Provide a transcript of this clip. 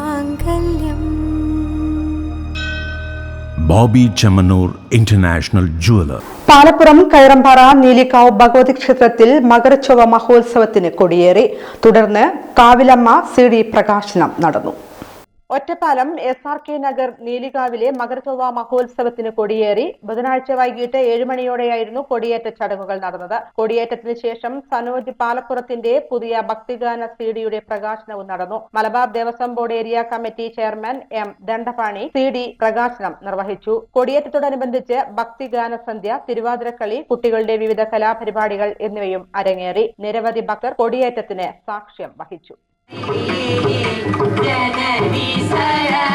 മാംഗല്യം. Bobby Chemmanur international jeweller. Palappuram Kayarampara Neelikkavu Bhagavathi ക്ഷേത്രത്തിൽ മകരച്ചൊവ്വ മഹോത്സവത്തിന് കൊടിയേറി. തുടർന്ന് കാവിലമ്മ സി ഡി പ്രകാശനം നടന്നു. Ottapalam S R K Nagar നീലികാവിലെ മകരചൊവ്വ മഹോത്സവത്തിന് കൊടിയേറി. ബുധനാഴ്ച വൈകിട്ട് ഏഴ് മണിയോടെയായിരുന്നു കൊടിയേറ്റ ചടങ്ങുകൾ നടന്നത്. കൊടിയേറ്റത്തിന് ശേഷം സനോജ് പാലപ്പുറത്തിന്റെ പുതിയ ഭക്തിഗാന സിഡിയുടെ പ്രകാശനവും നടന്നു. Malabar Devaswom board area committee chairman M Dandapani C D പ്രകാശനം നിർവഹിച്ചു. കൊടിയേറ്റത്തോടനുബന്ധിച്ച് ഭക്തിഗാന സന്ധ്യ തിരുവാതിരക്കളി കുട്ടികളുടെ വിവിധ കലാപരിപാടികൾ എന്നിവയും അരങ്ങേറി. നിരവധി ഭക്തർ കൊടിയേറ്റത്തിന് സാക്ഷ്യം വഹിച്ചു. Denen bir sayar